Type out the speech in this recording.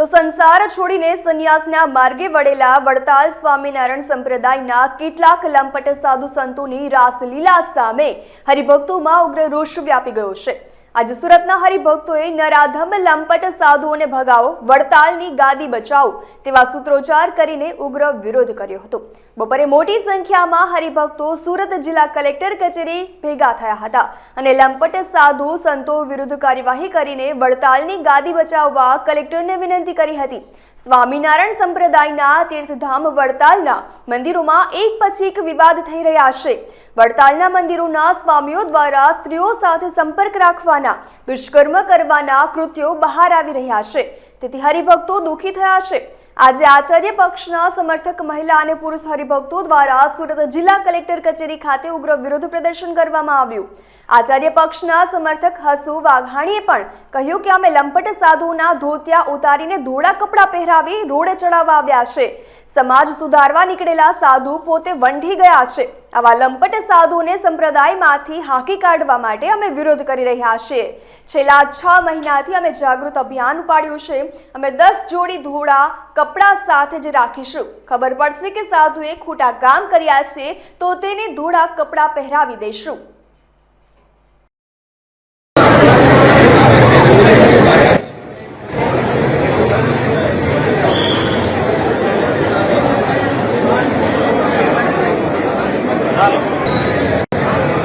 તો સંસાર છોડીને સંન્યાસના માર્ગે વળેલા વડતાલ સ્વામિનારાયણ સંપ્રદાયના કેટલાક લંપટ સાધુ સંતોની રાસલીલા સામે હરિભક્તોમાં ઉગ્ર રોષ વ્યાપી ગયો છે. આજે સુરતના હરિભક્તોએ નરાધમ, લંપટ સાધુઓને ભગાવો વડતાલની ગાદી બચાવો તેવા સૂત્રોચ્ચાર કરીને ઉગ્ર વિરોધ કર્યો હતો. બપોરે મોટી સંખ્યામાં હરિભક્તો સુરત જિલ્લા કલેક્ટર કચેરી ભેગા થયા હતા અને લંપટ, સાધુ સંતો વિરુદ્ધ કાર્યવાહી કરીને વડતાલની ગાદી બચાવવા કલેક્ટરને વિનંતી કરી હતી. સ્વામિનારાયણ સંપ્રદાયના તીર્થધામ વડતાલના મંદિરોમાં એક પછી એક વિવાદ થઈ રહ્યા છે. વડતાલના મંદિરોના સ્વામીઓ દ્વારા સ્ત્રીઓ સાથે સંપર્ક રાખવાના દુષ્કર્મ કરવાના કૃત્યો બહાર આવી રહ્યા છે. તેથી હરિભક્તો દુઃખી થયા છે. આજે આચાર્ય પક્ષના સમર્થક મહિલા અને પુરુષ હરિભક્તો દ્વારા સુરત જિલ્લા કલેક્ટર કચેરી ખાતે ઉગ્ર વિરોધ પ્રદર્શન કરવામાં આવ્યું. આચાર્ય પક્ષના સમર્થક હસુ વાઘાણીએ પણ કહ્યું કે અમે લંપટ સાધુના ધોતિયા ઉતારીને ધોળા કપડાં પહેરાવી રોડે ચડાવવા આવ્યા છે. સમાજ સુધારવા નીકળેલા સાધુ પોતે વંઢી ગયા છે. આવા લંપટ સાધુને સંપ્રદાયમાંથી હાંકી કાઢવા માટે અમે વિરોધ કરી રહ્યા છીએ. છેલ્લા છ મહિનાથી અમે જાગૃત અભિયાન ઉપાડ્યું છે. અમે દસ જોડી ધોળા કપડાં સાથે જ રાખીશું. ખબર પડશે કે સાધુએ ખોટા કામ કર્યા છે તો તેને ધોળા કપડાં પહેરાવી દઈશું.